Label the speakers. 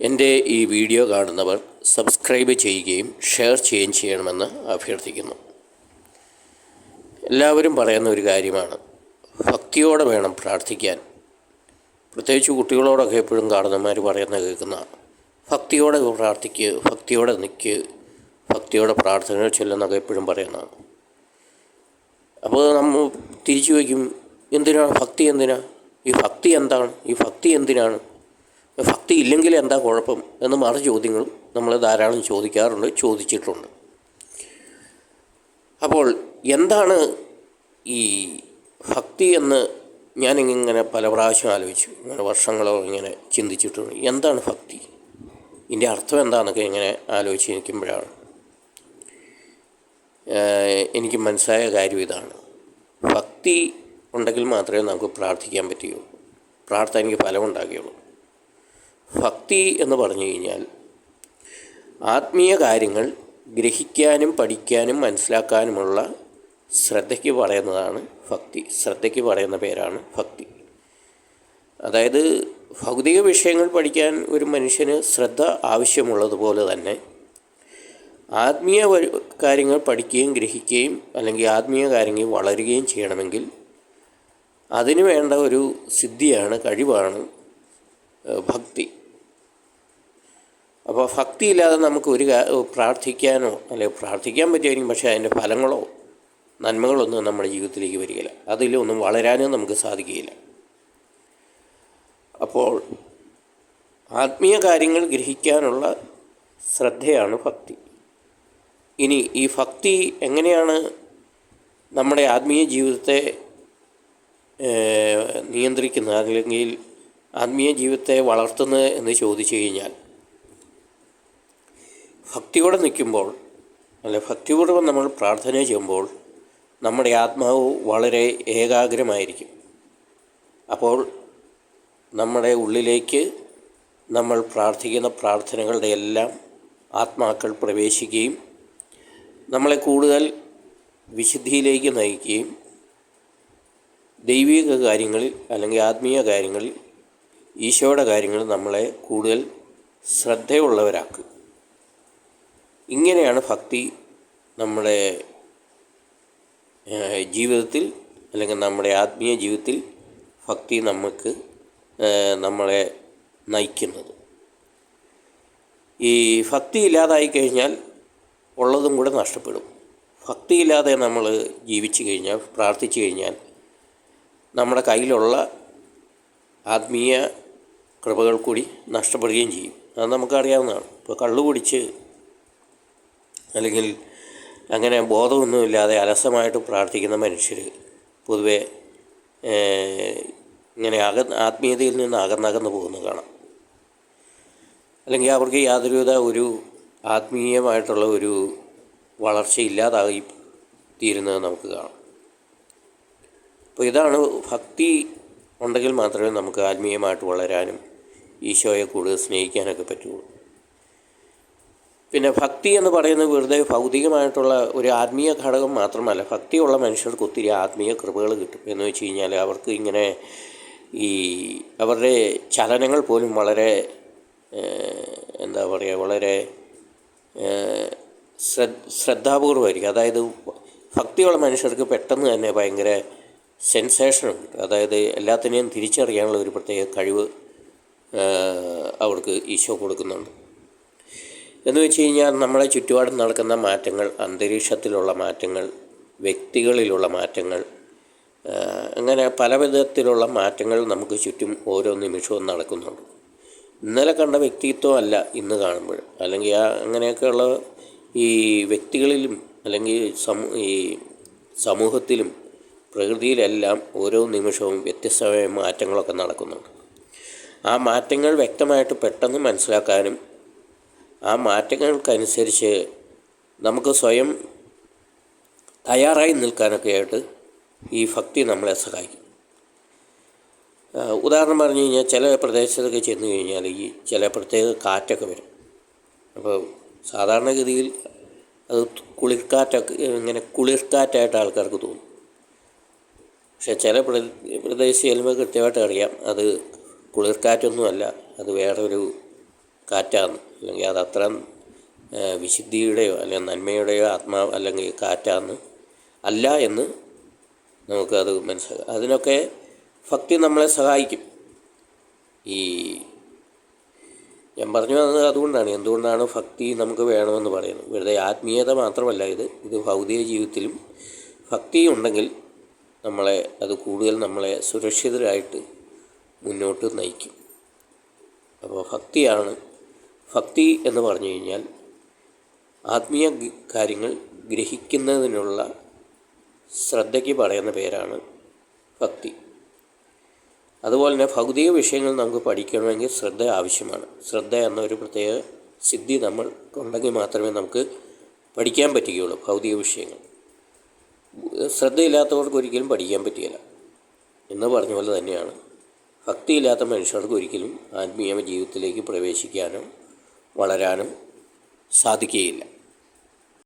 Speaker 1: എന്റെ ഈ വീഡിയോ കാണുന്നവർ സബ്സ്ക്രൈബ് ചെയ്യുകയും ഷെയർ ചെയ്യുകയും ചെയ്യണമെന്ന് അഭ്യർത്ഥിക്കുന്നു. എല്ലാവരും പറയുന്ന ഒരു കാര്യമാണ്. ഭക്തിയോടെ വേണം പ്രാർത്ഥിക്കാൻ. പ്രത്യേകിച്ച് കുട്ടികളോടൊക്കെ എപ്പോഴും കാണുന്നമാർ പറയുന്ന കേൾക്കുന്ന ഭക്തിയോടെ പ്രാർത്ഥിക്ക് ഭക്തിയോടെ നിൽക്ക് ഭക്തിയോടെ പ്രാർത്ഥനകൾ ചെല്ലുന്നൊക്കെ എപ്പോഴും പറയുന്നതാണ്. അപ്പോൾ നമ്മൾ തിരിച്ചു വയ്ക്കും എന്തിനാണ് ഭക്തി എന്തിനാണ് ഈ ഭക്തി എന്താണ്? ഈ ഭക്തി എന്തിനാണ്? ഭക്തി ഇല്ലെങ്കിൽ എന്താ കുഴപ്പം എന്ന് മറു ചോദ്യങ്ങളും നമ്മൾ ധാരാളം ചോദിക്കാറുണ്ട് ചോദിച്ചിട്ടുണ്ട്. അപ്പോൾ എന്താണ് ഈ ഭക്തി എന്ന് ഞാനിങ്ങനെ പല പ്രാവശ്യം ആലോചിച്ചു ഇങ്ങനെ വർഷങ്ങളോ ഇങ്ങനെ ചിന്തിച്ചിട്ടുണ്ട്. എന്താണ് ഭക്തി? ഇതിന്റെ അർത്ഥം എന്താണെന്നൊക്കെ ഇങ്ങനെ ആലോചിച്ച് നിൽക്കുമ്പോഴാണ്. എനിക്ക് മനസ്സായ കാര്യം ഇതാണ്. ഭക്തി ഉണ്ടെങ്കിൽ മാത്രമേ നമുക്ക് പ്രാർത്ഥിക്കാൻ പറ്റുകയുള്ളൂ. പ്രാർത്ഥന എനിക്ക് ഫലമുണ്ടാകുകയുള്ളൂ ഭക്തി എന്ന് പറഞ്ഞു കഴിഞ്ഞാൽ ആത്മീയ കാര്യങ്ങൾ ഗ്രഹിക്കാനും പഠിക്കാനും മനസ്സിലാക്കാനുമുള്ള ശ്രദ്ധയ്ക്ക് പറയുന്നതാണ് ഭക്തി. ശ്രദ്ധയ്ക്ക് പറയുന്ന പേരാണ് ഭക്തി. അതായത് ഭൗതിക വിഷയങ്ങൾ പഠിക്കാൻ ഒരു മനുഷ്യന് ശ്രദ്ധ ആവശ്യമുള്ളതുപോലെ തന്നെ ആത്മീയ കാര്യങ്ങൾ പഠിക്കുകയും ഗ്രഹിക്കുകയും അല്ലെങ്കിൽ ആത്മീയ കാര്യങ്ങൾ വളരുകയും ചെയ്യണമെങ്കിൽ അതിനു വേണ്ട ഒരു സിദ്ധിയാണ് കഴിവാണ് ഭക്തി. അപ്പോൾ ഭക്തിയില്ലാതെ നമുക്ക് ഒരു പ്രാർത്ഥിക്കാനോ അല്ലെങ്കിൽ പ്രാർത്ഥിക്കാൻ പറ്റുമായിരിക്കും പക്ഷേ അതിന്റെ ഫലങ്ങളോ നന്മകളൊന്നും നമ്മുടെ ജീവിതത്തിലേക്ക് വരികയില്ല. അതിലൊന്നും വളരാനും നമുക്ക് സാധിക്കുകയില്ല. അപ്പോൾ ആത്മീയ കാര്യങ്ങൾ ഗ്രഹിക്കാനുള്ള ശ്രദ്ധയാണ് ഭക്തി. ഇനി ഈ ഭക്തി എങ്ങനെയാണ് നമ്മുടെ ആത്മീയ ജീവിതത്തെ നിയന്ത്രിക്കുന്നത് അല്ലെങ്കിൽ ആത്മീയ ജീവിതത്തെ വളർത്തുന്നത് എന്ന് ചോദിച്ചു കഴിഞ്ഞാൽ ഭക്തിയോടെ നിൽക്കുമ്പോൾ അല്ലെ ഭക്തിയോടെ നമ്മൾ പ്രാർത്ഥന ചെയ്യുമ്പോൾ നമ്മുടെ ആത്മാവ് വളരെ ഏകാഗ്രമായിരിക്കും. അപ്പോൾ നമ്മുടെ ഉള്ളിലേക്ക് നമ്മൾ പ്രാർത്ഥിക്കുന്ന പ്രാർത്ഥനകളുടെ എല്ലാം ആത്മാക്കൾ പ്രവേശിക്കുകയും നമ്മളെ കൂടുതൽ വിശുദ്ധിയിലേക്ക് നയിക്കുകയും ദൈവിക കാര്യങ്ങളിൽ അല്ലെങ്കിൽ ആത്മീയ കാര്യങ്ങളിൽ ഈശോയുടെ കാര്യങ്ങൾ നമ്മളെ കൂടുതൽ ശ്രദ്ധയുള്ളവരാക്കും ഇങ്ങനെയാണ് ഭക്തി നമ്മുടെ ജീവിതത്തിൽ അല്ലെങ്കിൽ നമ്മുടെ ആത്മീയ ജീവിതത്തിൽ ഭക്തി നമുക്ക് നമ്മളെ നയിക്കുന്നത്. ഈ ഭക്തി ഇല്ലാതായി കഴിഞ്ഞാൽ ഉള്ളതും കൂടെ നഷ്ടപ്പെടും. ഭക്തിയില്ലാതെ നമ്മൾ ജീവിച്ചു കഴിഞ്ഞാൽ പ്രാർത്ഥിച്ചു കഴിഞ്ഞാൽ നമ്മുടെ കയ്യിലുള്ള ആത്മീയ കൃപകൾ കൂടി നഷ്ടപ്പെടുകയും ചെയ്യും. അത് നമുക്കറിയാവുന്നതാണ്. ഇപ്പോൾ കള്ളു കുടിച്ച് അല്ലെങ്കിൽ അങ്ങനെ ബോധമൊന്നുമില്ലാതെ അലസമായിട്ട് പ്രാർത്ഥിക്കുന്ന മനുഷ്യർ പൊതുവെ ഇങ്ങനെ അക ആത്മീയതയിൽ നിന്ന് അകന്നകന്ന് പോകുന്നത് കാണാം. അല്ലെങ്കിൽ അവർക്ക് യാതൊരുവിധ ഒരു ആത്മീയമായിട്ടുള്ള ഒരു വളർച്ചയില്ലാതായി തീരുന്നത് നമുക്ക് കാണാം. അപ്പോൾ ഇതാണ് ഭക്തി ഉണ്ടെങ്കിൽ മാത്രമേ നമുക്ക് ആത്മീയമായിട്ട് വളരാനും ഈശോയെ കൂടുതൽ സ്നേഹിക്കാനൊക്കെ പറ്റുള്ളൂ പിന്നെ ഭക്തി എന്ന് പറയുന്നത് വെറുതെ ഭൗതികമായിട്ടുള്ള ഒരു ആത്മീയ ഘടകം മാത്രമല്ല ഭക്തിയുള്ള മനുഷ്യർക്ക് ഒത്തിരി ആത്മീയ കൃപകൾ കിട്ടും. എന്ന് വെച്ച് കഴിഞ്ഞാൽ അവർക്ക് ഇങ്ങനെ ഈ അവരുടെ ചലനങ്ങൾ പോലും വളരെ എന്താ പറയുക വളരെ ശ്രദ്ധാപൂർവമായിരിക്കും. അതായത് ഭക്തിയുള്ള മനുഷ്യർക്ക് പെട്ടെന്ന് തന്നെ ഭയങ്കര സെൻസേഷനുണ്ട് അതായത് എല്ലാത്തിനെയും തിരിച്ചറിയാനുള്ള ഒരു പ്രത്യേക കഴിവ് അവർക്ക് ഈശോ കൊടുക്കുന്നുണ്ട്. എന്ന് വെച്ച് കഴിഞ്ഞാൽ നമ്മുടെ ചുറ്റുപാടും നടക്കുന്ന മാറ്റങ്ങൾ അന്തരീക്ഷത്തിലുള്ള മാറ്റങ്ങൾ വ്യക്തികളിലുള്ള മാറ്റങ്ങൾ അങ്ങനെ പല വിധത്തിലുള്ള മാറ്റങ്ങൾ നമുക്ക് ചുറ്റും ഓരോ നിമിഷവും നടക്കുന്നുണ്ട്. ഇന്നലെ കണ്ട വ്യക്തിത്വം അല്ല ഇന്ന് കാണുമ്പോൾ. അല്ലെങ്കിൽ ആ അങ്ങനെയൊക്കെയുള്ള ഈ വ്യക്തികളിലും അല്ലെങ്കിൽ ഈ സമൂഹത്തിലും പ്രകൃതിയിലെല്ലാം ഓരോ നിമിഷവും വ്യത്യസ്തമായ മാറ്റങ്ങളൊക്കെ നടക്കുന്നുണ്ട്. ആ മാറ്റങ്ങൾ വ്യക്തമായിട്ട് പെട്ടെന്ന് മനസ്സിലാക്കാനും ആ മാറ്റങ്ങൾക്കനുസരിച്ച് നമുക്ക് സ്വയം തയ്യാറായി നിൽക്കാനൊക്കെ ആയിട്ട് ഈ ഭക്തി നമ്മളെ സഹായിക്കും. ഉദാഹരണം പറഞ്ഞു കഴിഞ്ഞാൽ ചില പ്രദേശത്തൊക്കെ ചെന്ന് കഴിഞ്ഞാൽ ഈ ചില പ്രത്യേക കാറ്റൊക്കെ വരും. അപ്പോൾ സാധാരണഗതിയിൽ അത് കുളിർക്കാറ്റൊക്കെ ഇങ്ങനെ കുളിർക്കാറ്റായിട്ട് ആൾക്കാർക്ക് തോന്നും. പക്ഷേ ചില പ്ര- പ്രദേശത്ത് ചെല്ലുമ്പോൾ കൃത്യമായിട്ട് അറിയാം അത് കുളിർക്കാറ്റൊന്നുമല്ല അത് വേറൊരു കാറ്റാന്ന്. അല്ലെങ്കിൽ അത് അത്ര വിശുദ്ധിയുടെയോ അല്ലെങ്കിൽ നന്മയുടെയോ ആത്മാവ് അല്ലെങ്കിൽ കാറ്റാന്ന് അല്ല എന്ന് നമുക്കത് മനസ്സിലാക്കാം അതിനൊക്കെ ഭക്തി നമ്മളെ സഹായിക്കും. ഈ ഞാൻ പറഞ്ഞു വന്നത് അതുകൊണ്ടാണ് എന്തുകൊണ്ടാണ് ഭക്തി നമുക്ക് വേണമെന്ന് പറയുന്നത്? വെറുതെ ആത്മീയത മാത്രമല്ല ഇത് ഇത് ഭൗതിക ജീവിതത്തിലും ഭക്തി ഉണ്ടെങ്കിൽ നമ്മളെ അത് കൂടുതൽ നമ്മളെ സുരക്ഷിതരായിട്ട് മുന്നോട്ട് നയിക്കും. അപ്പോൾ ഭക്തിയാണ് ഭക്തി എന്ന് പറഞ്ഞു കഴിഞ്ഞാൽ ആത്മീയ കാര്യങ്ങൾ ഗ്രഹിക്കുന്നതിനുള്ള ശ്രദ്ധയ്ക്ക് പറയുന്ന പേരാണ് ഭക്തി. അതുപോലെ തന്നെ ഭൗതിക വിഷയങ്ങൾ നമുക്ക് പഠിക്കണമെങ്കിൽ ശ്രദ്ധ ആവശ്യമാണ്. ശ്രദ്ധ എന്നൊരു പ്രത്യേക സിദ്ധി നമ്മൾ ഉണ്ടെങ്കിൽ മാത്രമേ നമുക്ക് പഠിക്കാൻ പറ്റുകയുള്ളൂ ഭൗതിക വിഷയങ്ങൾ. ശ്രദ്ധയില്ലാത്തവർക്ക് ഒരിക്കലും പഠിക്കാൻ പറ്റുകയില്ല. എന്ന് പറഞ്ഞ പോലെ തന്നെയാണ് ഭക്തിയില്ലാത്ത മനുഷ്യർക്ക് ഒരിക്കലും ആത്മീയ ജീവിതത്തിലേക്ക് പ്രവേശിക്കാനോ വളരാനോ സാധിക്കുകയില്ല.